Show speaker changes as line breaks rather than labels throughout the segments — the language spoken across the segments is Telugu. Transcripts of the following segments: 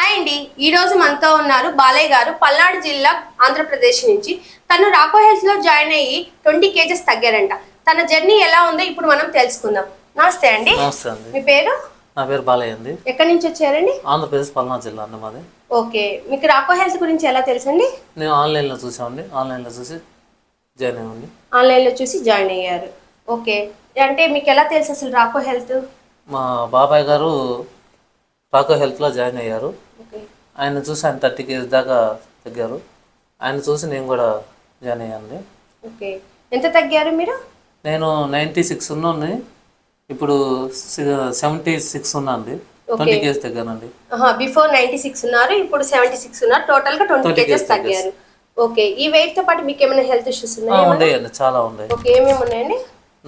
హాయ్ అండి. ఈ రోజు మనతో ఉన్నారు బాలయ్య గారు. పల్నాడు జిల్లా ఆంధ్రప్రదేశ్ నుంచి. తను రాకో హెల్త్లో జాయిన్ అయ్యి ట్వంటీ కేజెస్ తగ్గారంట. తన జర్నీ ఎలా ఉందో ఇప్పుడు మనం తెలుసుకుందాం. నమస్తే అండి.
నమస్తే అండి.
మీ పేరు?
నా పేరు బాలయ్య అండి.
ఎక్కడి నుంచి వచ్చారండి?
ఆంధ్రప్రదేశ్ పల్నాడు జిల్లా అండి మాది.
ఓకే. మీకు రాకో హెల్త్ గురించి ఎలా తెలుసండి?
నేను ఆన్లైన్లో చూసామండి. ఆన్లైన్లో చూసి జాయిన్ అయ్యండి
ఆన్లైన్లో చూసి జాయిన్ అయ్యారు. ఓకే. అంటే మీకు ఎలా తెలుసు అసలు రాకో హెల్త్?
మా బాబాయ్ గారు రాకో హెల్త్లో జాయిన్ అయ్యారు. ఆయన చూసి ఆయన థర్టీ కేజీ దాకా తగ్గారు. ఆయన చూసి నేను కూడా జాయిన్ అయ్యానండి.
ఓకే. ఎంత తగ్గారు మీరు?
నేను నైంటీ సిక్స్ ఉన్నాను ఇప్పుడు సెవెంటీ సిక్స్ ఉన్నా అండి. ట్వంటీ కేజీ తగ్గానండి.
బిఫోర్ నైన్టీ సిక్స్ ఉన్నారు ఇప్పుడు సెవెంటీ సిక్స్ ఉన్నారు టోటల్గా ట్వంటీ
20
కేజెస్ తగ్గారు. ఓకే. ఈ వెయిట్తో పాటు మీకు ఏమైనా హెల్త్ ఇష్యూస్ ఉన్నాయా
ఉండేయండి చాలా ఉన్నాయి.
ఓకే. ఏమేమి ఉన్నాయండి?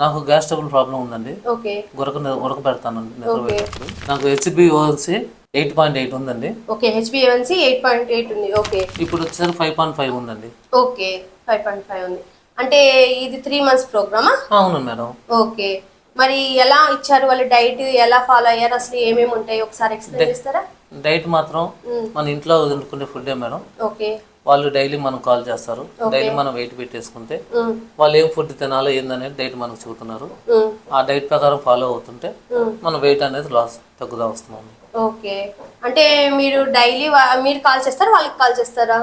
నాకు గ్యాస్ ట్రబుల్ ప్రాబ్లం ఉందండి.
ఓకే.
ఉరక ఉరక పెడతానండి నిద్రపోయేటప్పుడు నాకు HB one C eight point eight ఉందండి.
ఓకే హెచ్బిఎన్సి ఎయిట్ పాయింట్ ఎయిట్ ఉంది. ఓకే.
ఇప్పుడు వచ్చేసరికి ఫైవ్ పాయింట్ ఫైవ్ ఉందండి.
ఓకే ఫైవ్ పాయింట్ ఫైవ్ ఉంది. అంటే ఇది త్రీ మంత్స్ ప్రోగ్రామా?
అవును మేడం.
ఓకే. మరి ఎలా ఇచ్చారు వాళ్ళు? డైట్ ఎలా ఫాలో అయ్యారు? అసలు ఏమేమి ఉంటాయి? ఒకసారి ఎక్స్ప్లెయిన్ చేస్తారా?
డైట్ మాత్రం. మన ఇంట్లో వండుకునే ఫుడ్డే మేడం.
ఓకే.
వాళ్ళు డైలీ మనం కాల్ చేస్తారు. డైలీ మనం వెయిట్ పెట్టేసుకుంటే వాళ్ళు ఏం ఫుడ్ తినాలో ఏందనేది డైట్ మనకు చెబుతున్నారు.
ఉమ్,
ఆ డైట్ ప్రకారం ఫాలో అవుతుంటే. మన వెయిట్ అనేది లాస్ తగ్గుదా వస్తున్నాం
ఓకే. అంటే మీరు డైలీ మీరు కాల్ చేస్తారా? వాళ్ళకి కాల్ చేస్తారా?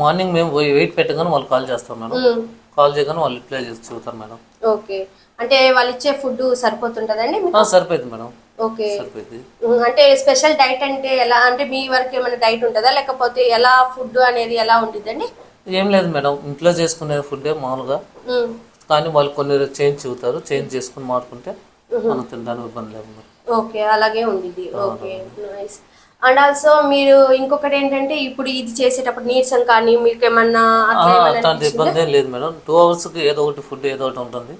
మార్నింగ్ మేము వెయిట్ పెట్టగానే వాళ్ళు కాల్ చేస్తాం మేడం. కాల్ చేయగానే వాళ్ళు రిప్లై చేసి చెబుతారు మేడం.
ఓకే. అంటే వాళ్ళు ఇచ్చే ఫుడ్ సరిపోతుంటదండి
సరిపోయింది మేడం.
ఓకే.
సరిపోయింది.
అంటే స్పెషల్ డైట్ అంటే ఎలా అంటే మీ వరకు ఏమైనా డైట్ ఉంటుందా? లేకపోతే ఎలా ఫుడ్ అనేది ఎలా ఉంటుందండి
ఏం లేదు మేడం ఇంట్లో చేసుకునే ఫుడ్డే మామూలుగా. కానీ వాళ్ళు కొన్ని చేంజ్ చెబుతారు చేంజ్ చేసుకుని మారుకుంటే మనం తినడానికి ఇబ్బంది లేదు.
ఓకే అలాగే ఉండిద్ది. Okay nice. అండ్ ఆల్సో మీరు ఇంకొకటి ఏంటంటే ఇప్పుడు ఇది చేసేటప్పుడు నీరసం కానీ మీకు ఏమన్నా
అట్లాంటి ఇబ్బంది ఏం లేదు మేడం. టూ అవర్స్కి ఏదో ఒకటి ఫుడ్ ఏదో ఒకటి ఉంటుంది.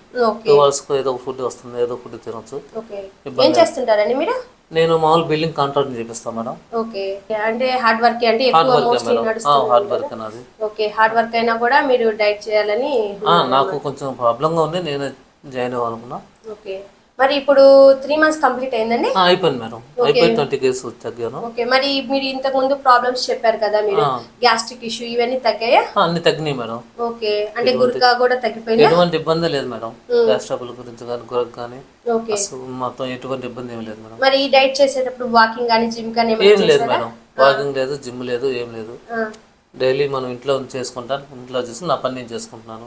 టూ అవర్స్కి ఏదో ఒక ఫుడ్ వస్తుంది ఏదో ఫుడ్ తినొచ్చు.
ఓకే ఏం చేస్తుంటారండి మీరు?
నేను మామూలు బిల్డింగ్ కాంట్రాక్ట్ చేపిస్తాను మేడం.
ఓకే అంటే హార్డ్ వర్క్ అంటే ఎక్కువ మోస్ట్లీ నడుస్తుంది
హార్డ్ వర్క్ నాది
ఓకే హార్డ్ వర్క్ అయినా కూడా మీరు డైట్ చేయాలని
నాకు కొంచెం ప్రాబ్లంగా ఉంది నేను జాయిన్ అవ్వాలనుకున్నా.
ఓకే మరి ఇప్పుడు త్రీ మంత్స్ కంప్లీట్ అయిందండి?
అయిపోయింది మేడం. అయిపోయి ట్వంటీ కేజీస్ తగ్గాను
ఓకే మరి మీరు ఇంతకు ముందు ప్రాబ్లమ్స్ చెప్పారు కదా మీరు. గ్యాస్ట్రిక్ ఇష్యూ ఇవన్నీ తగ్గాయా?
అన్ని తగ్గినాయి మేడం.
ఓకే అంటే గుర్కా కూడా తగ్గిపోయిందా?
ఎటువంటి ఇబ్బంది లేదు మేడం. గ్యాస్ ట్రబుల్ గురించి కానీ గురకు కానీ మొత్తం ఎటువంటి ఇబ్బంది ఏం లేదు మేడం.
మరి ఈ డైట్ చేసేటప్పుడు వాకింగ్ కానీ జిమ్ కానీ
ఏం లేదు మేడం. వాకింగ్ లేదు జిమ్ లేదు ఏం లేదు. డైలీ మనం ఇంట్లో చేసుకుంటాను ఇంట్లో చేసి నా పని నేను చేసుకుంటున్నాను.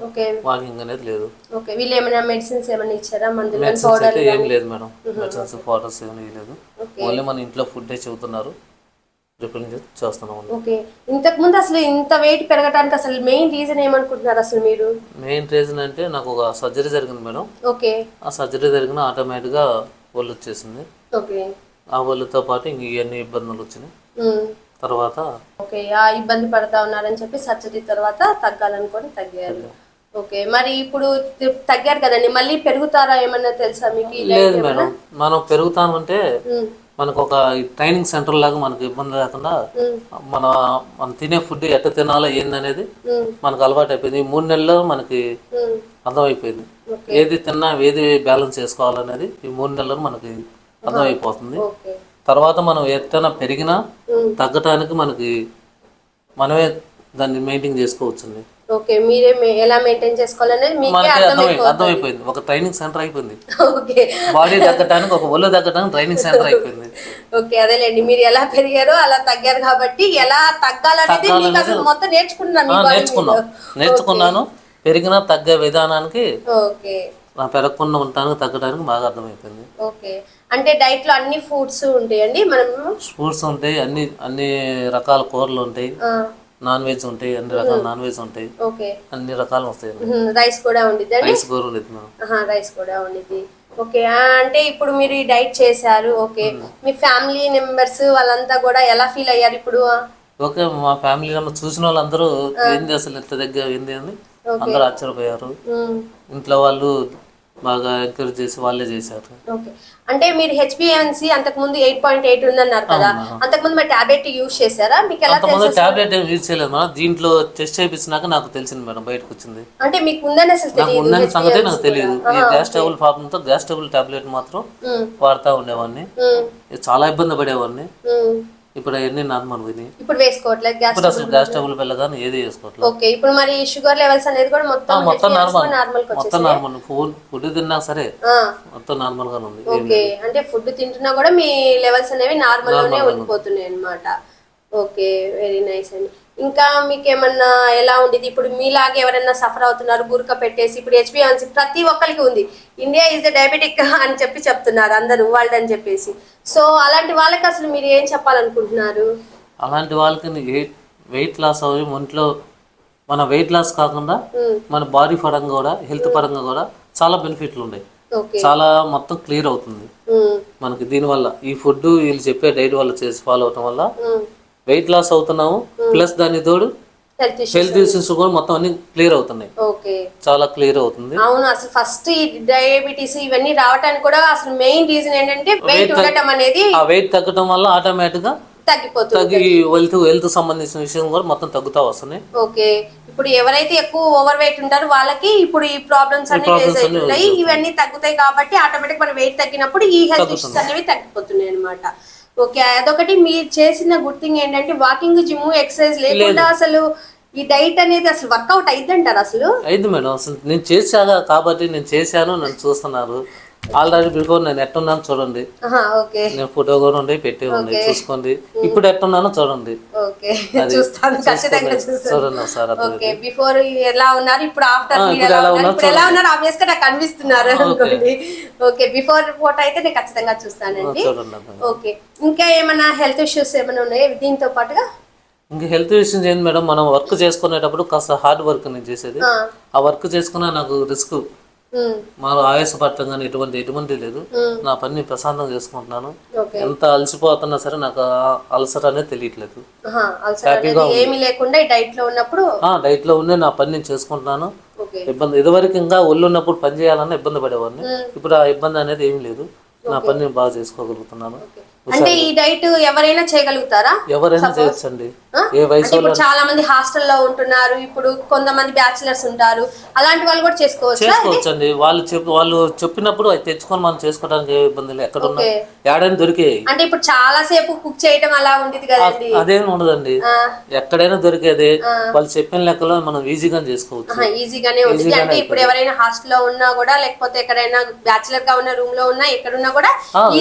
వాకింగ్ అనేది లేదు.
ఓకే. వీళ్ళు ఏమైనా మెడిసిన్స్ ఏమైనా ఇచ్చారా?
మెడిసిన్స్ అయితే ఏం లేదు మేడం. మెడిసిన్స్ పౌడర్స్ ఏమీ లేదు. ఓన్లీ మన ఇంట్లో ఫుడ్డే చెబుతున్నారు.
ఓకే. ఇంతకు ముందు అసలు ఇంత వెయిట్ పెరగడానికి అసలు మెయిన్ రీజన్ ఏమనుకుంటున్నారు అసలు మీరు?
మెయిన్ రీజన్ అంటే నాకు ఒక సర్జరీ జరిగింది మేడం.
ఓకే.
ఆ సర్జరీ జరిగిన ఆటోమేటిక్గా ఒళ్ళు వచ్చేసింది.
ఓకే.
ఆ ఒళ్ళుతో పాటు ఇంక ఇవన్నీ ఇబ్బందులు వచ్చినాయి. తర్వాత
ఓకే ఆ ఇబ్బంది పడతా ఉన్నారని చెప్పి సర్జరీ తర్వాత తగ్గాలనుకొని తగ్గారు. ఓకే మరి ఇప్పుడు తగ్గారు కదండి మళ్ళీ పెరుగుతారా ఏమన్నా తెలుసా మీకు
లేదు మేడం మనం పెరుగుతామంటే మనకు ఒక ట్రైనింగ్ సెంటర్ లాగా మనకు ఇబ్బంది లేకుండా మన మనం తినే ఫుడ్ ఎట్ట తినాలో ఏందనేది మనకు అలవాటు అయిపోయింది ఈ మూడు నెలల్లో మనకి అర్థమైపోయింది. ఏది తిన్నా ఏది బ్యాలెన్స్ చేసుకోవాలనేది ఈ మూడు నెలల్లో మనకి అర్థమైపోతుంది. తర్వాత మనం ఎట్టైనా పెరిగినా. తగ్గటానికి మనకి మనమే దాన్ని మెయింటైన్ చేసుకోవచ్చండి.
ఓకే మీరే ఎలా మెయింటైన్ చేసుకోవాలనేది మీకే
అర్థమైపోయింది. ఒక ట్రైనింగ్ సెంటర్ అయిపోయింది.
ఓకే.
బాడీ తగ్గటానికి ఒక ఒళ్ళు తగ్గటానికి ట్రైనింగ్ సెంటర్ అయిపోయింది.
ఓకే అదేలేండి. మీరు ఎలా పెరిగారో అలా తగ్గారు కాబట్టి ఎలా తగ్గాలనేది మీకు అసలు మొత్తం నేర్చుకున్నాను మీ
ఆ,
body
నేర్చుకున్నాం.
మీద.
నేర్చుకున్నాను. పెరిగినా తగ్గే విధానానికి
ఓకే.
పెరగకుండా ఉండటానికి తగ్గడానికి బాగా అర్థమైపోయింది.
ఓకే. అంటే డైట్లో అన్ని ఫుడ్స్ ఉంటాయండి? మనం
ఫ్రూట్స్ ఉంటాయి అన్ని అన్ని రకాల కూరలు ఉంటాయి. నాన్ వెజ్ ఉంటాయి అన్ని రకాల నాన్ వెజ్ ఉంటాయి.
ఓకే.
అన్ని రకాలు వస్తాయి
రైస్ కూడా ఉండిద్ది అండి?
రైస్ కూర ఉండేది మేడం.
రైస్ కూడా ఉండిద్ది. ఓకే. అంటే ఇప్పుడు మీరు ఈ డైట్ చేశారు ఓకే. మీ ఫ్యామిలీ మెంబర్స్ వాళ్ళంతా కూడా ఎలా ఫీల్ అయ్యారు ఇప్పుడు?
ఓకే మా ఫ్యామిలీ చూసిన వాళ్ళందరూ ఏంది అసలు ఇంత దగ్గర ఏంది అని? అందరూ ఆశ్చర్యపోయారు. ఇంట్లో వాళ్ళు బాగా ఎంకరేజ్ చేసి వాళ్ళే చేశారు.
అంటే మీరు హెచ్బిఎన్సి అంతకు ముందు ఎయిట్ పాయింట్ ఎయిట్ ఉందన్నారు కదా. అంతకు ముందు మరి టాబ్లెట్ యూజ్ చేశారా? మీకు ఎలా తెలుసు
టాబ్లెట్ ఏం యూజ్ చేయలేదు మేడం. దీంట్లో టెస్ట్ చేయించినాక నాకు తెలిసింది మేడం బయటకు వచ్చింది.
అంటే మీకు ఉందని అసలు
నాకు
తెలియదు
ఉందని సంగతే నాకు తెలియదు. ఈ గ్యాస్ ట్రబుల్ ప్రాబ్లంతో గ్యాస్ ట్రబుల్ టాబ్లెట్ మాత్రం వాడుతూ ఉండేవాడిని. చాలా ఇబ్బంది పడేవాడిని. ఇప్పుడు అవన్నీ నార్మల్ విని
ఇప్పుడు వేసుకోవట్లేదు గ్యాస్
ఇప్పుడు అసలు గ్యాస్ ట్రబుల్ వెళ్ళగానే ఏది వేసుకోవట్లేదు.
ఓకే ఇప్పుడు మరి షుగర్ లెవెల్స్ అనేది కూడా మొత్తం
మొత్తం నార్మల్
నార్మల్
మొత్తం నార్మల్ ఫుడ్ ఫుడ్ తిన్నా సరే మొత్తం నార్మల్ గానే ఉంది.
ఓకే అంటే ఫుడ్ తింటున్నా కూడా మీ లెవెల్స్ అనేవి నార్మల్లోనే ఉండిపోతున్నాయి అన్నమాట. ఓకే వెరీ నైస్ అండి. ఇంకా మీకు ఏమన్నా ఎలా ఉండేది? ఇప్పుడు మీలాగే ఎవరైనా సఫర్ అవుతున్నారు గురక పెట్టేసి ఇప్పుడు హెచ్బిఎన్సీ ప్రతి ఒక్కరికి ఉంది. ఇండియా ఈజ్ ద డయాబెటిక్ అని చెప్పి చెప్తున్నారు అందరూ వరల్డ్ అని చెప్పేసి. సో అలాంటి వాళ్ళకి అసలు మీరు ఏం చెప్పాలనుకుంటున్నారు?
అలాంటి వాళ్ళకి వెయిట్ వెయిట్ లాస్ అవి ఒంట్లో మన వెయిట్ లాస్ కాకుండా. మన బాడీ పరంగా కూడా హెల్త్ పరంగా కూడా చాలా బెనిఫిట్లు ఉన్నాయి చాలా మొత్తం క్లియర్ అవుతుంది. మనకి దీనివల్ల ఈ ఫుడ్ వీళ్ళు చెప్పే డైట్ వల్ల చేసి ఫాలో అవటం వల్ల. వెయిట్ లాస్ అవుతున్నాము ప్లస్ దాని తోడు
హెల్త్ ఇష్యూ
హెల్త్ ఇష్యూస్ కూడా మొత్తం అన్ని క్లియర్ అవుతున్నాయి.
ఓకే
చాలా క్లియర్ అవుతుంది.
అవును అసలు ఫస్ట్ ఈ డయాబెటీస్ ఇవన్నీ రావడానికి కూడా అసలు మెయిన్ రీజన్ ఏంటంటే వెయిట్ ఉండటం అనేది
ఆ వెయిట్ తగ్గటం వల్ల ఆటోమేటిక్గా
తగ్గిపోతుంది
తగ్గి హెల్త్ హెల్త్ సంబంధించిన విషయం కూడా మొత్తం తగ్గుతా వస్తున్నాయి.
ఓకే ఇప్పుడు ఎవరైతే ఎక్కువ ఓవర్ వెయిట్ ఉంటారో వాళ్ళకి ఇప్పుడు ఈ ప్రాబ్లమ్స్ అన్ని ఫేస్ ఇవన్నీ తగ్గుతాయి కాబట్టి ఆటోమేటిక్ మన వెయిట్ తగ్గినప్పుడు ఈ హెల్త్ ఇష్యూస్ అనేవి తగ్గిపోతున్నాయి అనమాట ఓకే అదొకటి మీరు చేసిన గుడ్ థింగ్ ఏంటంటే వాకింగ్ జిమ్ ఎక్సర్సైజ్ లేకుండా అసలు ఈ డైట్ అనేది అసలు వర్కౌట్ అయిద్దంటారు అసలు?
అయింది మేడం అసలు నేను చేశాగా కాబట్టి నేను చేశాను నన్ను చూస్తున్నారు. ఆల్రెడీ బిఫోర్ నేను ఎట్టున్నాను చూడండి. నేను ఫోటో కూడా ఉండి పెట్టి ఉంది చూసుకోండి. ఇప్పుడు ఎట్టున్నానో చూడండి. చూడండి ఒకసారి
బిఫోర్ ఎలా ఉన్నారు? ఇప్పుడు ఆఫ్టర్ ఎలా
ఎలా
ఉన్నారు.
ఉన్నారు
ఇప్పుడు ఎలా ఉన్నారు? ఆబ్వియస్గా నాకు కనిపిస్తున్నారు అనుకోండి. ఓకే బిఫోర్ ఫోటో అయితే నేను ఖచ్చితంగా చూస్తానండి. ఓకే ఇంకా ఏమైనా హెల్త్ ఇష్యూస్ ఏమైనా ఉన్నాయా? దీంతో పాటుగా?
ఇంకా హెల్త్ విషయం ఏంది మేడం? మనం వర్క్ చేసుకునేటప్పుడు కాస్త హార్డ్ వర్క్ నేను చేసేది.
ఆ
వర్క్ చేసుకున్నా నాకు రిస్క్.
ఉమ్,
మా ఆయాసపడటం కానీ ఎటువంటి ఎటువంటి లేదు. నా పని ప్రశాంతంగా చేసుకుంటున్నాను. ఎంత అలసిపోతున్నా సరే నాకు అలసట అనేది తెలియట్లేదు.
ఏమీ లేకుండా డైట్లో ఉన్నప్పుడు
డైట్లో ఉండే నా పని నేను చేసుకుంటున్నాను. ఇబ్బంది ఇదివరకు ఇంకా ఒళ్ళు ఉన్నప్పుడు పని చేయాలన్నా ఇబ్బంది పడేవాడిని. ఇప్పుడు ఆ ఇబ్బంది అనేది ఏమీ లేదు. నా పని నేను బాగా చేసుకోగలుగుతున్నాను.
అంటే ఈ డైట్ ఎవరైనా చేయగలుగుతారా?
ఎవరైనా చేయొచ్చండి? ఏ వయసు
అంటే ఇప్పుడు చాలా మంది హాస్టల్లో ఉంటున్నారు ఇప్పుడు కొంతమంది బ్యాచిలర్స్ ఉంటారు అలాంటి వాళ్ళు కూడా చేసుకోవచ్చు
చేసుకోవచ్చండి. వాళ్ళు చెప్పి వాళ్ళు చెప్పినప్పుడు అది తెచ్చుకొని మనం చేసుకోవడానికి ఏ ఇబ్బంది లేదు. ఎక్కడ ఉన్నా. ఏడైనా దొరికేయి.
అంటే ఇప్పుడు చాలా సేపు కుక్ చేయడం అలా ఉండేది కదండి.
అదేం ఉండదండి. ఎక్కడైనా దొరికేది. వాళ్ళు చెప్పిన లెక్కలో మనం ఈజీగా చేసుకోవచ్చు.
ఈజీగానే ఉంటుంది. అంటే ఇప్పుడు ఎవరైనా హాస్టల్లో ఉన్నా కూడా లేకపోతే ఎక్కడైనా బ్యాచిలర్గా ఉన్న రూమ్లో ఉన్నా ఎక్కడున్నా కూడా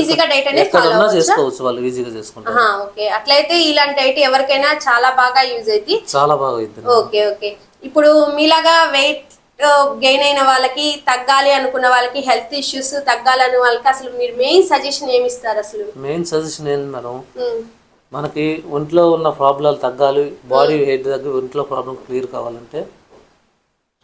ఈజీగా డైట్ అనేది
చేసుకోవచ్చు వాళ్ళు ఈజీగా చేసుకుంటారు.
ఓకే. అట్లయితే ఇలాంటి డైట్ ఎవరికైనా చాలా బాగా యూజ్ అయింది
చాలా బాగా అయింది
ఓకే ఓకే. ఇప్పుడు మీలాగా వెయిట్ గెయిన్ అయిన వాళ్ళకి తగ్గాలి అనుకున్న వాళ్ళకి హెల్త్ ఇష్యూస్ తగ్గాలని వాళ్ళకి అసలు మీరు మెయిన్ సజెషన్ ఏమి ఇస్తారు అసలు?
మెయిన్ సజెషన్ ఏంటి మేడం? మనకి ఒంట్లో ఉన్న ప్రాబ్లాలు తగ్గాలి బాడీ హెడ్ తగ్గి ఒంట్లో ప్రాబ్లం క్లియర్ కావాలంటే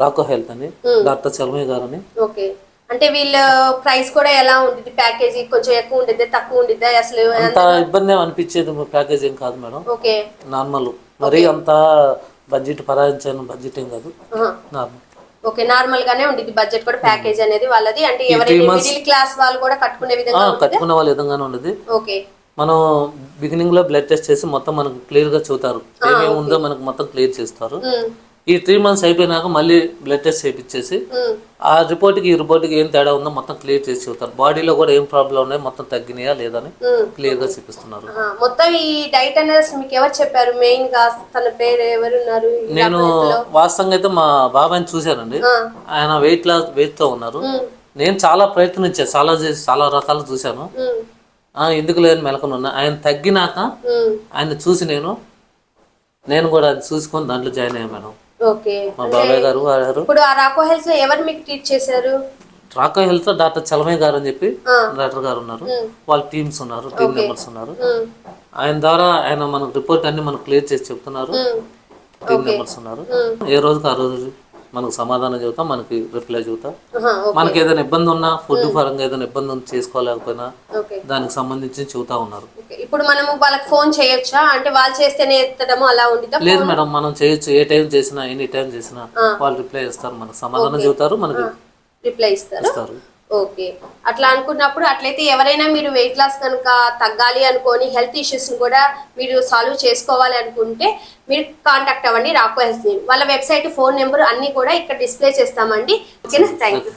రాకో హెల్త్ అని డాక్టర్ చలమయ్య గారు అని
ఓకే. అంటే వీళ్ళ ప్రైస్ కూడా ఎలా ఉంటుంది ప్యాకేజీ కొంచెం ఎక్కువ ఉంటుంది తక్కువ ఉంటుంది అసలు
అంత ఇబ్బంది అనిపించేది ప్యాకేజ్ ఏం కాదు మేడం.
ఓకే.
నార్మల్. మరీ అంత బడ్జెట్ పరాయించాను బడ్జెట్ ఏం కాదు. నార్మల్.
ఓకే నార్మల్ గానే ఉంటుంది బడ్జెట్ కూడా ప్యాకేజ్ అనేది వాళ్ళది. అంటే ఎవరైనా మిడిల్ క్లాస్ వాళ్ళు కూడా కట్టుకునే విధంగా ఉంటుంది
కట్టుకున్న వాళ్ళ విధంగానే ఉండదు
ఓకే.
మనం బిగినింగ్లో బ్లడ్ టెస్ట్ చేసి మొత్తం మనకు క్లియర్గా చూతారు. ఏమేమి ఉందో మనకు మొత్తం క్లియర్ చేస్తారు. ఈ త్రీ మంత్స్ అయిపోయినాక మళ్ళీ బ్లడ్ టెస్ట్ చేయించేసి ఆ రిపోర్ట్కి ఈ రిపోర్ట్కి ఏం తేడా ఉందో మొత్తం క్లియర్ చేసి చెబుతారు. బాడీలో కూడా ఏం ప్రాబ్లం ఉన్నాయి మొత్తం తగ్గినాయా లేదని. క్లియర్గా చూపిస్తున్నారు.
మొత్తం ఈ డైట్ అనేది మీకు ఎవరు చెప్పారు? మెయిన్గా తన పేరు ఎవరున్నారు
నేను? వాస్తవంగా అయితే మా బాబాయ్ని చూశానండి. ఆయన వెయిట్ లాస్ వెయిట్తో ఉన్నారు. నేను చాలా ప్రయత్నించాను చాలా చేసి చాలా రకాలు చూశాను. ఎందుకు లేని మెలకొని ఉన్నా. ఆయన తగ్గినాక ఆయన చూసి నేను నేను కూడా అది చూసుకొని దాంట్లో జాయిన్ అయ్యాను మేడం.
ఓకే.
మా బాబాయ్ గారు
ఇప్పుడు ఆ రాకో హెల్త్ ఎవరు మీకు ట్రీట్ చేశారు?
రాకా హెల్త్ డాక్టర్ చలమయ్య గారు అని చెప్పి. డాక్టర్ గారు ఉన్నారు. వాళ్ళ టీమ్స్ ఉన్నారు టీమ్ మెంబర్స్ ఉన్నారు. ఆయన ద్వారా ఆయన మనకు రిపోర్ట్ అన్ని మనకు క్లియర్ చేసి చెప్తున్నారు. టీమ్ మెంబర్స్ ఉన్నారు. ఏ రోజుకి ఆ రోజు? మనకు సమాధానం చెబుతాం మనకి రిప్లై చెబుతాం. మనకి ఏదైనా ఇబ్బంది ఉన్నా ఫుడ్ పరంగా ఏదైనా ఇబ్బంది చేసుకోలేకపోయినా దానికి సంబంధించి చెబుతా ఉన్నారు.
ఇప్పుడు మనము వాళ్ళకి ఫోన్ చేయొచ్చా? అంటే వాళ్ళు చేస్తేనే ఎత్తడము అలా ఉండిద్దా?
లేదు మేడం మనం చేయొచ్చు. ఏ టైం చేసినా ఎనీ టైం చేసినా వాళ్ళు రిప్లై ఇస్తారు మనకు సమాధానం చెబుతారు మనకి
రిప్లై
ఇస్తారు.
ఓకే. అట్లా అనుకున్నప్పుడు అట్లయితే ఎవరైనా మీరు వెయిట్ లాస్ కనుక తగ్గాలి అనుకొని హెల్త్ ఇష్యూస్ని కూడా మీరు సాల్వ్ చేసుకోవాలి అనుకుంటే మీరు కాంటాక్ట్ అవ్వండి రాకో హెల్త్ వాళ్ళ వెబ్సైట్ ఫోన్ నెంబర్ అన్నీ కూడా ఇక్కడ డిస్ప్లే చేస్తామండి. ఓకేనా? Thank you